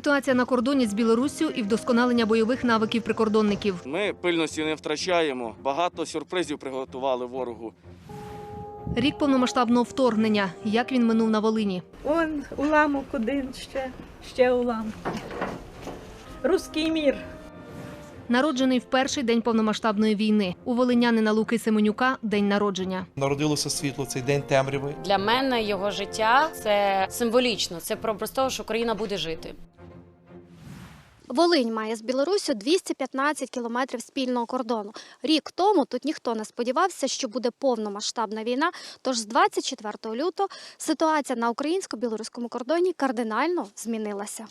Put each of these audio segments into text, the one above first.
Ситуація на кордоні з Білоруссю і вдосконалення бойових навиків прикордонників. Ми пильності не втрачаємо. Багато сюрпризів приготували ворогу. Рік повномасштабного вторгнення. Як він минув на Волині? Он уламок один ще, ще уламок. Руський мір. Народжений в перший день повномасштабної війни. У волинянина Луки Семенюка день народження. Народилося світло цей день темряви. Для мене його життя це символічно. Це про просто, що Україна буде жити. Волинь має з Білоруссю 215 кілометрів спільного кордону. Рік тому тут ніхто не сподівався, що буде повномасштабна війна. Тож з 24 лютого ситуація на українсько-білоруському кордоні кардинально змінилася.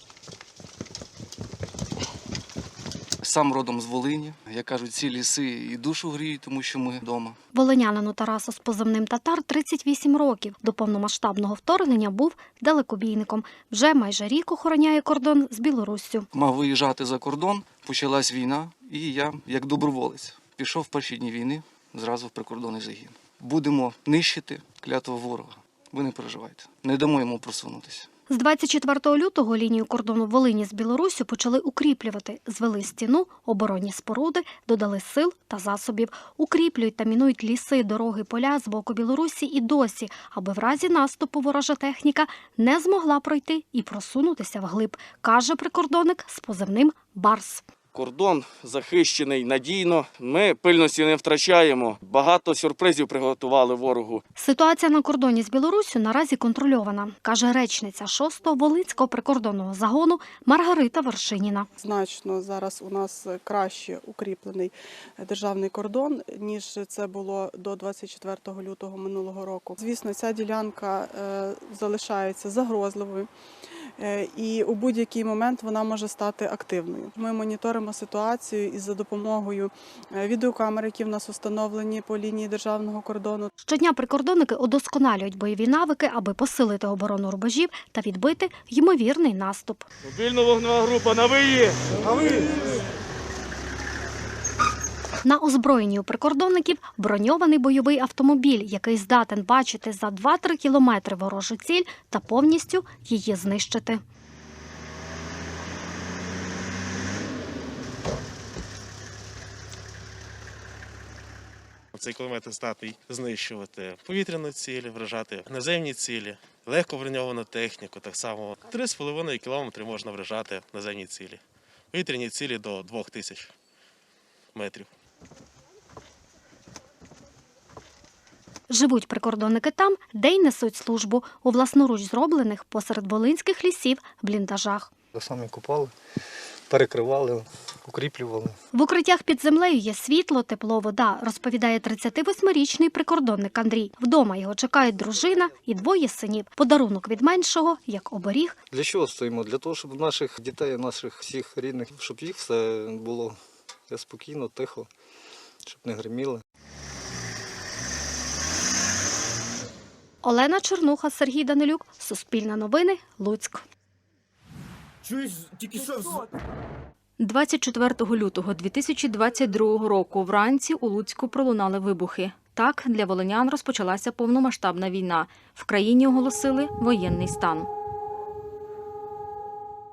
Сам родом з Волині. Як кажуть, ці ліси і душу гріють, тому що ми вдома. Волинянину Тарасу з позивним татар 38 років. До повномасштабного вторгнення був далекобійником. Вже майже рік охороняє кордон з Білоруссю. Мав виїжджати за кордон, почалась війна, і я, як доброволець, пішов в перші дні війни зразу в прикордонний загін. Будемо нищити клятого ворога. Ви не переживайте, не дамо йому просунутися. З 24 лютого лінію кордону Волині з Білоруссю почали укріплювати. Звели стіну, оборонні споруди, додали сил та засобів. Укріплюють та мінують ліси, дороги, поля з боку Білорусі і досі, аби в разі наступу ворожа техніка не змогла пройти і просунутися вглиб, каже прикордонник з позивним Барс. Кордон захищений надійно. Ми пильності не втрачаємо. Багато сюрпризів приготували ворогу. Ситуація на кордоні з Білоруссю наразі контрольована, каже речниця 6-го Волинського прикордонного загону Маргарита Вершиніна. Значно зараз у нас краще укріплений державний кордон, ніж це було до 24 лютого минулого року. Звісно, ця ділянка е, залишається загрозливою. Е, І у будь-який момент вона може стати активною. Ми моніторимо ситуацію і за допомогою е, відеокамер, які в нас установлені по лінії державного кордону, Щодня прикордонники удосконалюють бойові навики, аби посилити оборону рубежів та відбити ймовірний наступ. Мобільна вогнева група на виїзд! На озброєнні у прикордонників броньований бойовий автомобіль, який здатен бачити за 2-3 кілометри ворожу ціль та повністю її знищити. Цей кулемет здатний знищувати повітряні цілі, вражати наземні цілі, легко броньовану техніку. Так само 3,5 кілометри можна вражати наземні цілі. Повітряні цілі до 2000 метрів. Живуть прикордонники там, де й несуть службу у власноруч зроблених посеред волинських лісів бліндажах. Самі купали, перекривали, укріплювали. В укриттях під землею є світло, тепло, вода, розповідає 38-річний прикордонник Андрій. Вдома його чекають дружина і двоє синів. Подарунок від меншого, як оберіг, Для чого стоїмо? Для того, щоб наших дітей, наших всіх рідних, щоб їх все було спокійно, тихо, щоб не гриміли. Олена Чернуха, Сергій Данилюк, Суспільне новини, Луцьк. 24 лютого 2022 року вранці у Луцьку пролунали вибухи. Так, для волинян розпочалася повномасштабна війна. В країні оголосили воєнний стан.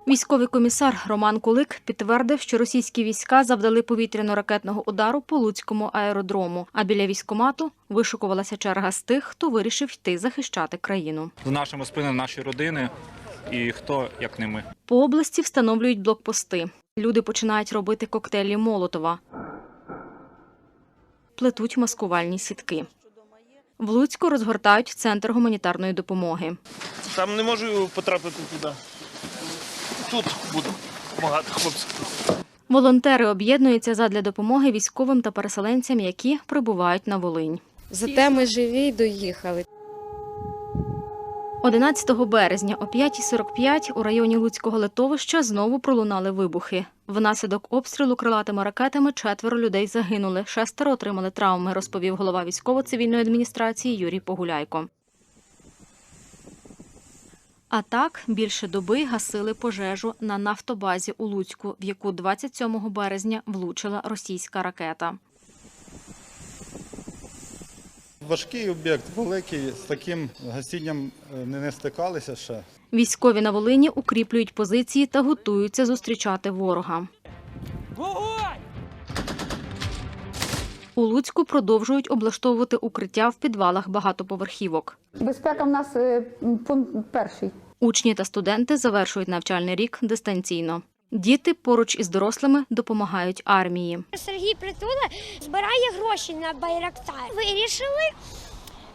Військовий комісар Роман Кулик підтвердив, що російські війська завдали повітряно-ракетного удару по Луцькому аеродрому, а біля військомату вишукувалася черга з тих, хто вирішив йти захищати країну. За нашими спинами наші родини, і хто як не ми. По області встановлюють блокпости. Люди починають робити коктейлі Молотова. Плетуть маскувальні сітки. В Луцьку розгортають центр гуманітарної допомоги. Там не можу потрапити туди. Тут буду допомагати хлопцям. Волонтери об'єднуються задля допомоги військовим та переселенцям, які прибувають на Волинь. Зате ми живі й доїхали. 11 березня о 5.45 у районі Луцького литовища знову пролунали вибухи. Внаслідок обстрілу крилатими ракетами четверо людей загинули, шестеро отримали травми, розповів голова військово-цивільної адміністрації Юрій Погуляйко. А так більше доби гасили пожежу на нафтобазі у Луцьку, в яку 27 березня влучила російська ракета. Важкий об'єкт, великий, з таким гасінням е, не, не стикалися ще. Військові на Волині укріплюють позиції та готуються зустрічати ворога. У Луцьку продовжують облаштовувати укриття в підвалах багатоповерхівок. Безпека в нас е, пункт перший. Учні та студенти завершують навчальний рік дистанційно. Діти поруч із дорослими допомагають армії. Сергій Притула збирає гроші на Байрактар. Вирішили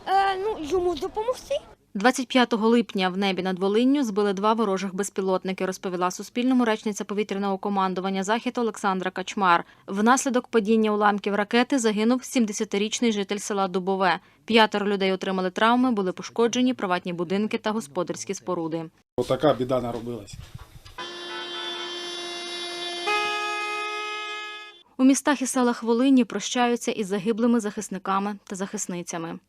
е, ну, йому допомогти. 25 липня в небі над Волинню збили два ворожих безпілотники, розповіла Суспільному речниця повітряного командування Захід Олександра Качмар. Внаслідок падіння уламків ракети загинув 70-річний житель села Дубове. П'ятеро людей отримали травми, були пошкоджені приватні будинки та господарські споруди. Отака біда наробилась. У містах і селах Волині прощаються із загиблими захисниками та захисницями.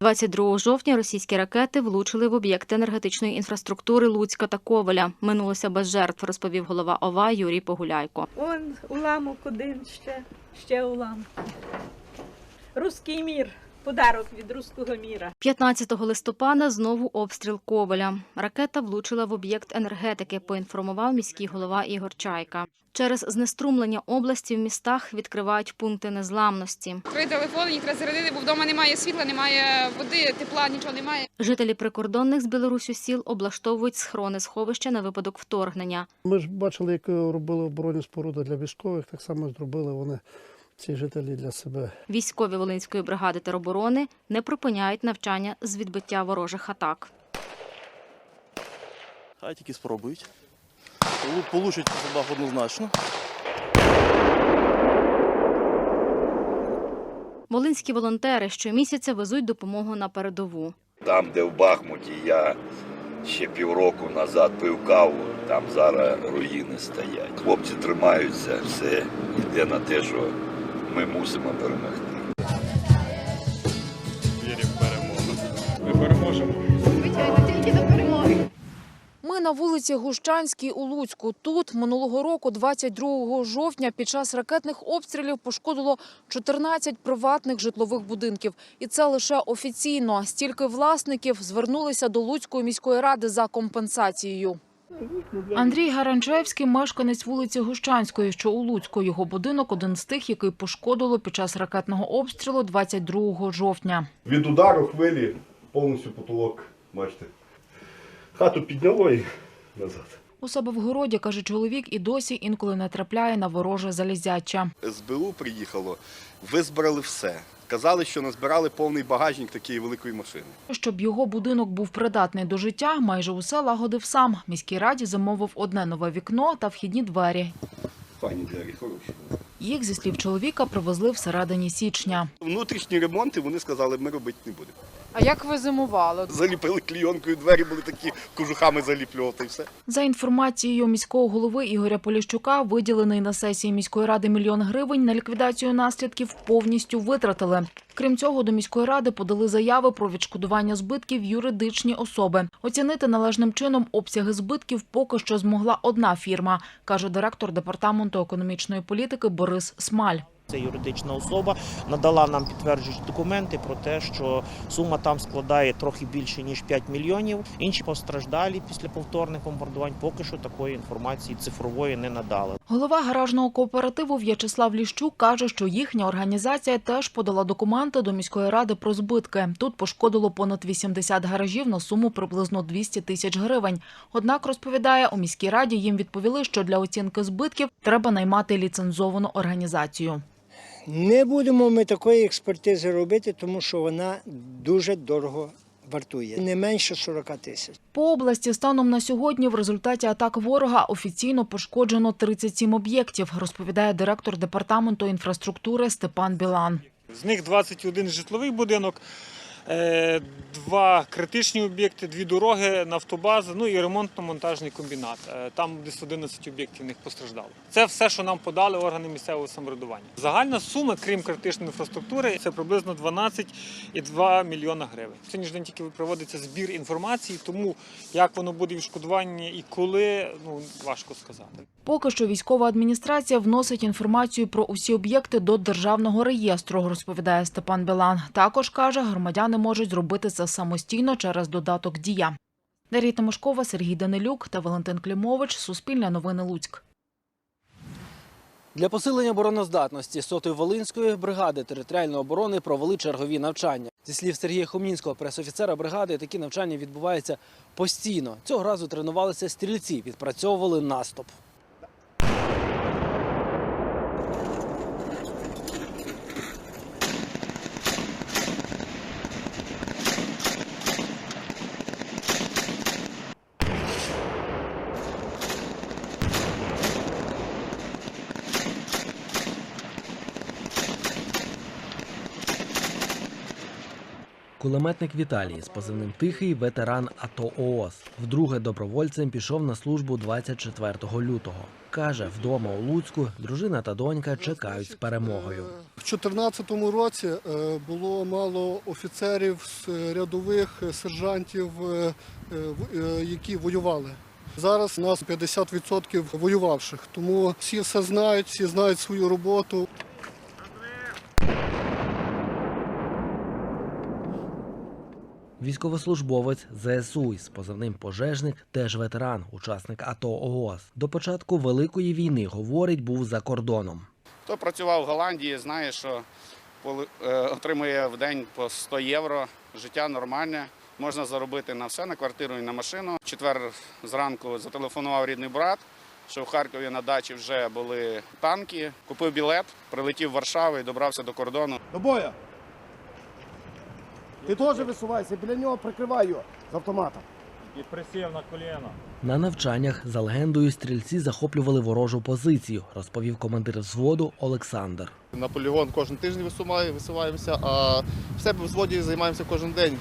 22 жовтня російські ракети влучили в об'єкти енергетичної інфраструктури Луцька та Ковеля. Минулося без жертв, розповів голова ОВА Юрій Погуляйко. Он уламок один ще, ще уламки. Руський мір. Подарок від руського міра. 15 листопада знову обстріл Ковеля. Ракета влучила в об'єкт енергетики, поінформував міський голова Ігор Чайка. Через знеструмлення області в містах відкривають пункти незламності. Три телефони, їх треба бо вдома немає світла, немає води, тепла, нічого немає. Жителі прикордонних з Білорусю сіл облаштовують схорони сховища на випадок вторгнення. Ми ж бачили, як робили оборонні споруди для військових, так само зробили вони ці жителі для себе. Військові Волинської бригади тероборони не припиняють навчання з відбиття ворожих атак. Хай тільки спробують. Получать по зубах однозначно. Волинські волонтери щомісяця везуть допомогу на передову. Там, де в Бахмуті я ще півроку назад пив каву, там зараз руїни стоять. Хлопці тримаються, все йде на те, що ми мусимо перемогти. Вірю в перемогу. Ми переможемо. Ми на вулиці Гущанській у Луцьку. Тут минулого року, 22 жовтня, під час ракетних обстрілів пошкодило 14 приватних житлових будинків. І це лише офіційно. Стільки власників звернулися до Луцької міської ради за компенсацією. Андрій Гаранчевський – мешканець вулиці Гущанської, що у Луцьку. Його будинок – один з тих, який пошкодило під час ракетного обстрілу 22 жовтня. Від удару хвилі повністю потолок, бачите. Хату підняло і назад. У себе в городі, каже чоловік, і досі інколи не трапляє на вороже залізяча. СБУ приїхало, визбирали все. Казали, що назбирали повний багажник такої великої машини. Щоб його будинок був придатний до життя, майже усе лагодив сам. Міській раді замовив одне нове вікно та вхідні двері. Файні двері, хороші. Їх, зі слів чоловіка, привезли всередині січня. Внутрішні ремонти вони сказали, ми робити не будемо. А як ви зимували? Заліпили клійонкою, двері були такі кожухами заліплювати і все. За інформацією міського голови Ігоря Поліщука, виділений на сесії міської ради мільйон гривень на ліквідацію наслідків повністю витратили. Крім цього, до міської ради подали заяви про відшкодування збитків юридичні особи. Оцінити належним чином обсяги збитків поки що змогла одна фірма, каже директор департаменту економічної політики Борис Смаль. Це юридична особа надала нам підтверджуючі документи про те, що сума там складає трохи більше ніж 5 мільйонів. Інші постраждалі після повторних бомбардувань поки що такої інформації цифрової не надали. Голова гаражного кооперативу В'ячеслав Ліщук каже, що їхня організація теж подала документи до міської ради про збитки. Тут пошкодило понад 80 гаражів на суму приблизно 200 тисяч гривень. Однак розповідає, у міській раді їм відповіли, що для оцінки збитків треба наймати ліцензовану організацію. Не будемо ми такої експертизи робити, тому що вона дуже дорого вартує. Не менше 40 тисяч. По області станом на сьогодні в результаті атак ворога офіційно пошкоджено 37 об'єктів, розповідає директор департаменту інфраструктури Степан Білан. З них 21 житловий будинок, Два критичні об'єкти, дві дороги, нафтобаза, ну і ремонтно-монтажний комбінат. Е, Там десь 11 об'єктів них постраждало. Це все, що нам подали органи місцевого самоврядування. Загальна сума, крім критичної інфраструктури, це приблизно 12,2 мільйона гривень. Сьогодні ж день тільки проводиться збір інформації, тому як воно буде відшкодування і коли, ну важко сказати. Поки що військова адміністрація вносить інформацію про усі об'єкти до державного реєстру, розповідає Степан Білан. Також каже, громадяни можуть зробити це самостійно через додаток Дія. Дар'я Тимошкова, Сергій Данилюк та Валентин Клімович. Суспільне новини Луцьк. Для посилення обороноздатності сотої Волинської бригади територіальної оборони провели чергові навчання. Зі слів Сергія Хомінського, пресофіцера бригади, такі навчання відбуваються постійно. Цього разу тренувалися стрільці, відпрацьовували наступ. Кулеметник Віталій з позивним Тихий ветеран АТО ООС. Вдруге добровольцем пішов на службу 24 лютого. Каже, вдома у Луцьку дружина та донька чекають з перемогою. В 2014 році е, було мало офіцерів, с- рядових, сержантів, е, е, які воювали. Зараз у нас 50% воювавших, тому всі все знають, всі знають свою роботу. Військовослужбовець ЗСУ із позивним пожежник, теж ветеран, учасник АТО ООС. До початку Великої війни, говорить, був за кордоном. Хто працював в Голландії, знає, що поли- е, отримує в день по 100 євро. Життя нормальне. Можна заробити на все, на квартиру і на машину. Четвер зранку зателефонував рідний брат, що в Харкові на дачі вже були танки. Купив білет, прилетів в Варшаву і добрався до кордону. До боя! Ти теж висувайся, біля нього прикривай його з автомата. І присів на коліно. На навчаннях за легендою стрільці захоплювали ворожу позицію, розповів командир взводу Олександр. На полігон кожен тиждень висуває- висуваємося, а в себе в взводі займаємося кожен день.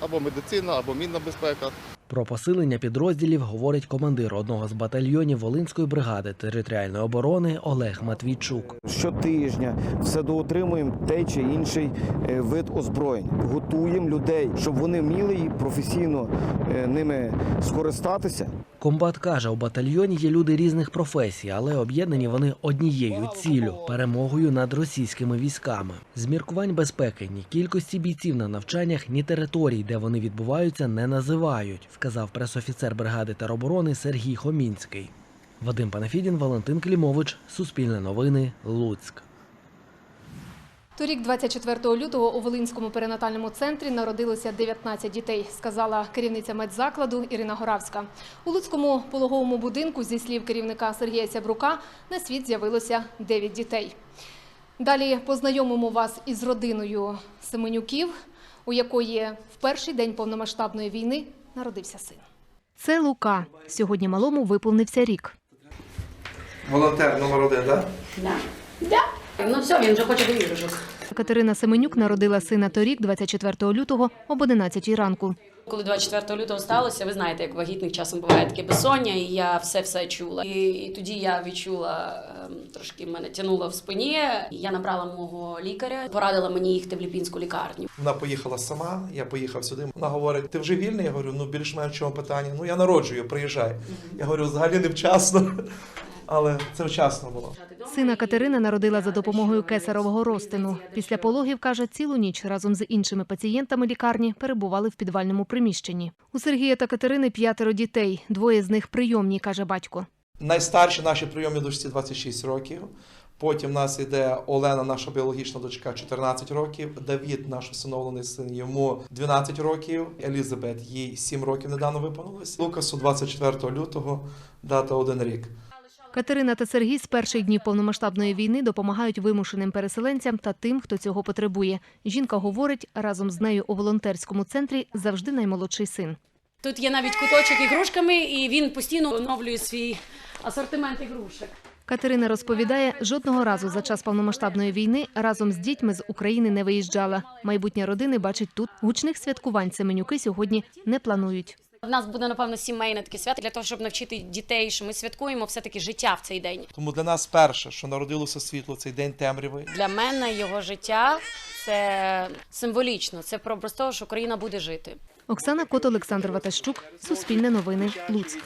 Або медицина, або мінна безпека. Про посилення підрозділів говорить командир одного з батальйонів Волинської бригади територіальної оборони Олег Матвійчук. Щотижня все доотримуємо той чи інший е, вид озброєнь. Готуємо людей, щоб вони вміли і професійно е, ними скористатися. Комбат каже, у батальйоні є люди різних професій, але об'єднані вони однією ціллю перемогою над російськими військами. З міркувань безпеки ні кількості бійців на навчаннях, ні територій, де вони відбуваються, не називають, сказав пресофіцер бригади тероборони Сергій Хомінський. Вадим Панафідін, Валентин Клімович, Суспільне новини, Луцьк. Торік, 24 лютого, у Волинському перинатальному центрі народилося 19 дітей, сказала керівниця медзакладу Ірина Горавська. У Луцькому пологовому будинку, зі слів керівника Сергія Сябрука, на світ з'явилося 9 дітей. Далі познайомимо вас із родиною Семенюків, у якої в перший день повномасштабної війни народився син. Це Лука. Сьогодні малому виповнився рік. Волонтер номер один, так? Ну все, він вже хоче до. Катерина Семенюк народила сина торік, 24 лютого, об 11 ранку. Коли 24 лютого сталося, ви знаєте, як вагітних часом буває таке безсоння, і я все все чула. І, і тоді я відчула ем, трошки мене тянуло в спині. Я набрала мого лікаря, порадила мені їхати в Ліпінську лікарню. Вона поїхала сама, я поїхав сюди. Вона говорить: ти вже вільний? Я говорю, ну більш-менш в чому питання. Ну я народжую, приїжджай. Я говорю, взагалі не вчасно, але це вчасно було. Сина Катерина народила за допомогою кесарового розтину. Після пологів, каже, цілу ніч разом з іншими пацієнтами лікарні перебували в підвальному приміщенні. У Сергія та Катерини п'ятеро дітей. Двоє з них прийомні, каже батько. Найстарші наші прийомні дочці 26 років. Потім в нас іде Олена, наша біологічна дочка, 14 років. Давід, наш усиновлений син, йому 12 років. Елізабет, їй 7 років недавно виповнилось. Лукасу 24 лютого, дата один рік. Катерина та Сергій з перших днів повномасштабної війни допомагають вимушеним переселенцям та тим, хто цього потребує. Жінка говорить, разом з нею у волонтерському центрі завжди наймолодший син. Тут є навіть куточок ігрушками, і він постійно оновлює свій асортимент ігрушок. Катерина розповідає, жодного разу за час повномасштабної війни разом з дітьми з України не виїжджала. Майбутнє родини бачить тут. Гучних святкувань Семенюки сьогодні не планують. В нас буде напевно сімейне таке свято для того, щоб навчити дітей, що ми святкуємо все таки життя в цей день. Тому для нас перше, що народилося світло, цей день темряви. Для мене його життя це символічно. Це про того, що Україна буде жити. Оксана Кот, Олександр Ватащук, Суспільне новини, Луцьк.